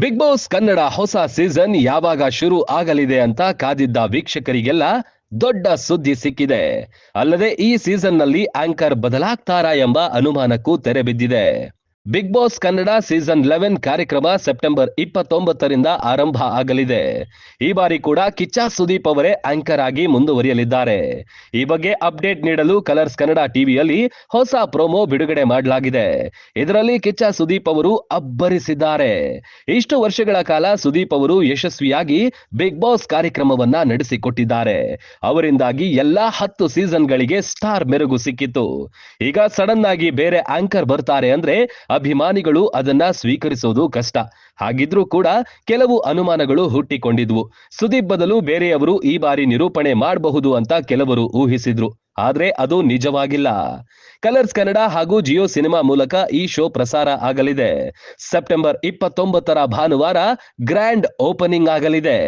Big Boss Kannada ಹೊಸ season ಯಾವಾಗ ಶುರು ಆಗಲಿದೆ ಅಂತ ಕಾದಿದ್ದ ವೀಕ್ಷಕರಿಗೆಲ್ಲ ದೊಡ್ಡ ಸುದ್ದಿ ಸಿಕ್ಕಿದೆ. ಅಲ್ಲದೆ ಈ ಸೀಸನ್ನಲ್ಲಿ ಆಂಕರ್ ಬದಲಾಗ್ತಾರಾ ಎಂಬ ಅನುಮಾನಕ್ಕೂ ತೆರೆ ಬಿದ್ದಿದೆ. Bigg Boss Kannada season eleven ಕಾರ್ಯಕ್ರಮ ಸೆಪ್ಟೆಂಬರ್ ಇಪ್ಪತ್ತೊಂಬತ್ತರಿಂದ ಆರಂಭ ಆಗಲಿದೆ. ಈ ಬಾರಿ ಕೂಡ ಕಿಚ್ಚ ಸುದೀಪ್ ಅವರೇ ಆಂಕರ್ ಆಗಿ ಮುಂದುವರಿಯಲಿದ್ದಾರೆ. ಈ ಬಗ್ಗೆ ಅಪ್ಡೇಟ್ ನೀಡಲು ಕಲರ್ಸ್ ಕನ್ನಡ ಟಿವಿಯಲ್ಲಿ ಹೊಸ ಪ್ರೊಮೋ ಬಿಡುಗಡೆ ಮಾಡಲಾಗಿದೆ. ಇದರಲ್ಲಿ ಕಿಚ್ಚ ಸುದೀಪ್ ಅವರು ಅಬ್ಬರಿಸಿದ್ದಾರೆ. ಇಷ್ಟು ವರ್ಷಗಳ ಕಾಲ ಸುದೀಪ್ ಅವರು ಯಶಸ್ವಿಯಾಗಿ ಬಿಗ್ ಬಾಸ್ ಕಾರ್ಯಕ್ರಮವನ್ನ ನಡೆಸಿಕೊಟ್ಟಿದ್ದಾರೆ. ಅವರಿಂದಾಗಿ ಎಲ್ಲಾ ಹತ್ತು ಸೀಸನ್ಗಳಿಗೆ ಸ್ಟಾರ್ ಮೆರುಗು ಸಿಕ್ಕಿತ್ತು. ಈಗ ಸಡನ್ ಆಗಿ ಬೇರೆ ಆಂಕರ್ ಬರ್ತಾರೆ ಅಂದ್ರೆ ಅಭಿಮಾನಿಗಳು ಅದನ್ನ ಸ್ವೀಕರಿಸೋದು ಕಷ್ಟ. ಹಾಗಿದ್ರೂ ಕೂಡ ಕೆಲವು ಅನುಮಾನಗಳು ಹುಟ್ಟಿಕೊಂಡಿದ್ವು. ಸುದೀಪ್ ಬದಲು ಬೇರೆಯವರು ಈ ಬಾರಿ ನಿರೂಪಣೆ ಮಾಡಬಹುದು ಅಂತ ಕೆಲವರು ಊಹಿಸಿದ್ರು. ಆದ್ರೆ ಅದು ನಿಜವಾಗಿಲ್ಲ. ಕಲರ್ಸ್ ಕನ್ನಡ ಹಾಗೂ ಜಿಯೋ ಸಿನಿಮಾ ಮೂಲಕ ಈ ಶೋ ಪ್ರಸಾರ ಆಗಲಿದೆ. ಸೆಪ್ಟೆಂಬರ್ ಇಪ್ಪತ್ತೊಂಬತ್ತರ ಭಾನುವಾರ ಗ್ರ್ಯಾಂಡ್ ಓಪನಿಂಗ್ ಆಗಲಿದೆ.